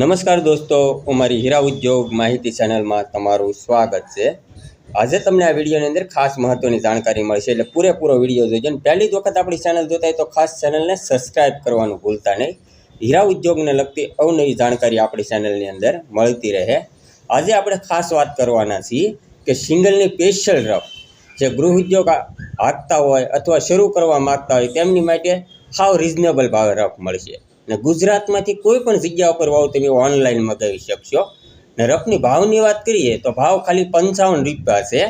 નમસ્કાર દોસ્તો અમારી હીરા ઉદ્યોગ માહિતી ચેનલમાં તમારું સ્વાગત છે. આજે તમને આ વિડીયોની અંદર ખાસ મહત્વની જાણકારી મળશે એટલે પૂરેપૂરો વીડિયો જોઈજો અને પહેલી જ વખત આપણી ચેનલ જોતા હોય તો ખાસ ચેનલને સબસ્ક્રાઈબ કરવાનું ભૂલતા નહીં. હીરા ઉદ્યોગને લગતી અવનવી જાણકારી આપણી ચેનલની અંદર મળતી રહે. આજે આપણે ખાસ વાત કરવાના છીએ કે સિંગલની સ્પેશિયલ રફ જે ગૃહ ઉદ્યોગ હાંકતા હોય અથવા શરૂ કરવા માગતા હોય તેમની માટે સાવ રિઝનેબલ ભાવે રફ મળશે. ને ગુજરાતમાંથી કોઈ પણ જગ્યા ઉપર વાવ તમે ઓનલાઈન મગાવી શકશો. ને રફની ભાવની વાત કરીએ તો ભાવ ખાલી પંચાવન રૂપિયા છે.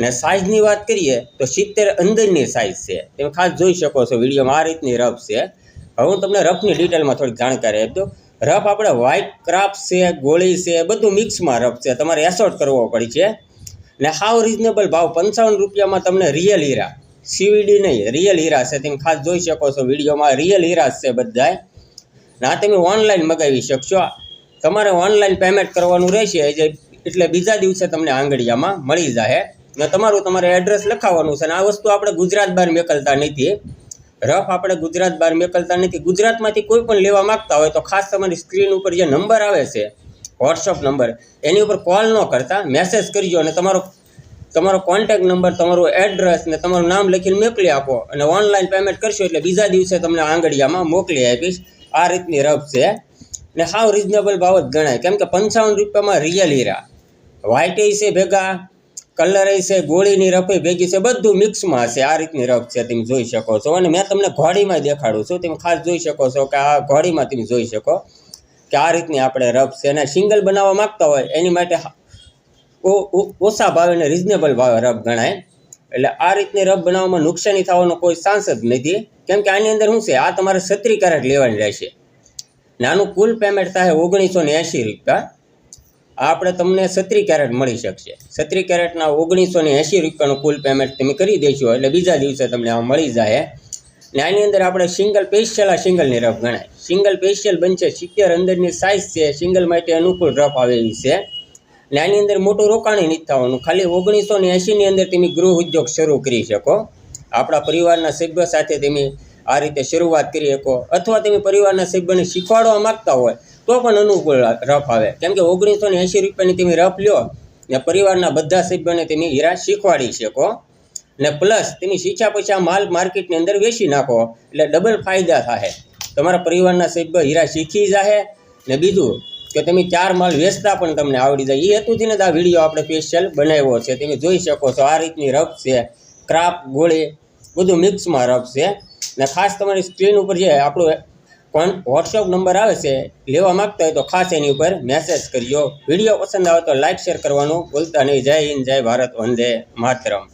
ને સાઇઝની વાત કરીએ તો સિત્તેર અંદરની સાઇઝ છે. તમે ખાસ જોઈ શકો છો વિડીયોમાં આ રીતની રફ છે. હવે હું તમને રફની ડિટેલમાં થોડીક જાણકારી આપી દઉં. રફ આપણે વ્હાઇટ ક્રાફ્ટ છે, ગોળી છે, બધું મિક્સમાં રફ છે. તમારે એસોર્ટ કરવો પડશે ને હાવ રિઝનેબલ ભાવ પંચાવન રૂપિયામાં તમને રિયલ હીરા. સીવીડી નહીં રિયલ હીરા છે. તમે ખાસ જોઈ શકો છો વિડીયોમાં રિયલ હીરા છે બધાય. આ તમે ઓનલાઈન મગાવી શકશો. તમારે ઓનલાઈન પેમેન્ટ કરવાનું રહેશે. એટલે બીજા દિવસે તમને આંગળીયામાં મળી જાય ને તમારું તમારે એડ્રેસ લખાવવાનું છે. અને આ વસ્તુ આપણે ગુજરાત બહાર મેકલતા નથી. રફ આપણે ગુજરાત બહાર મેકલતા નથી. ગુજરાતમાંથી કોઈ પણ લેવા માંગતા હોય તો ખાસ તમારી સ્ક્રીન ઉપર જે નંબર આવે છે વોટ્સઅપ નંબર એની ઉપર કોલ ન કરતા. મેસેજ કરજો અને તમારો તમારો કોન્ટેક્ટ નંબર તમારું એડ્રેસ ને તમારું નામ લખીને મોકલી આપો. અને ઓનલાઈન પેમેન્ટ કરશો એટલે બીજા દિવસે તમને આંગળીયામાં મોકલી આપીશ. આ રીતની રફ છે. ને હાવ રિઝનેબલ ભાવ જ ગણાય. કેમ કે પંચાવન રૂપિયામાં રિયલ હીરા. વ્હાઇટ છે ભેગા કલર છે, ગોળીની રફે ભેગી છે, બધું મિક્સમાં છે આ રીતની રફ છે તમે જોઈ શકો છો. અને મેં તમને ઘોડીમાં દેખાડું છું. તમે ખાસ જોઈ શકો છો કે આ ઘોડીમાં તમે જોઈ શકો કે આ રીતની આપણે રફ છે. અને સિંગલ બનાવવા માંગતા હોય, એની માટે ઓછા ભાવે અને રિઝનેબલ ભાવે રફ ગણાય. એટલે આ રીતની રફ બનાવવામાં નુકસાની થવાનો કોઈ ચાન્સ જ નથી. કેમ કે આની અંદર શું છે? આ તમારે છત્રી કેરેટ લેવાની રહેશે. નાનું કુલ પેમેન્ટ થાય ઓગણીસો ને એંશી રૂપિયા. આ આપણે તમને છત્રી કેરેટ મળી શકશે. છત્રી કેરેટના ઓગણીસો ને એંશી રૂપિયાનું કુલ પેમેન્ટ તમે કરી દેશો, એટલે બીજા દિવસે તમને આ મળી જાય. ને આની અંદર આપણે સિંગલ પેશિયલ આ સિંગલની રફ ગણાય. સિંગલ પેશિયલ બનશે, સિત્તેર અંદરની સાઇઝ છે. સિંગલ માટે અનુકૂળ રફ આવે એવી છે. ને આની અંદર મોટું રોકાણી નથી થવાનું. ખાલી ઓગણીસો ને એંશીની અંદર તમે ગૃહ ઉદ્યોગ શરૂ કરી શકો. આપણા પરિવારના સભ્યો સાથે તમે આ રીતે શરૂઆત કરી શકો. અથવા તમે પરિવારના સભ્યોને શીખવાડવા માંગતા હોય, તો પણ અનુકૂળ રફ આવે. કેમ કે ઓગણીસો ને એંશી રૂપિયાની તમે રફ લ્યો, ને પરિવારના બધા સભ્યોને તમે હીરા શીખવાડી શકો. ને પ્લસ તમે શીખ્યા પછી માલ માર્કેટની અંદર વેચી નાખો, એટલે ડબલ ફાયદા થાય તમારા પરિવારના સભ્યો હીરા શીખી જાય ને બીજું કે તમે ચાર માલ વેચતા પણ તમને આવડી જાય. એ હેતુથી જ આ વીડિયો આપણે સ્પેશિયલ બનાવ્યો છે. તમે જોઈ શકો છો આ રીતની રફ છે, ક્રાપ, ગોળી, બધું મિક્સમાં રફ છે. ને ખાસ તમારી સ્ક્રીન ઉપર જે આપણું કોન વોટ્સઅપ નંબર આવે છે, લેવા માગતા હોય તો ખાસ એની ઉપર મેસેજ કરજો વીડિયો પસંદ આવે તો લાઇક શેર કરવાનું ભૂલતા નહીં. જય હિન્દ, જય ભારત, વંદે માતરમ.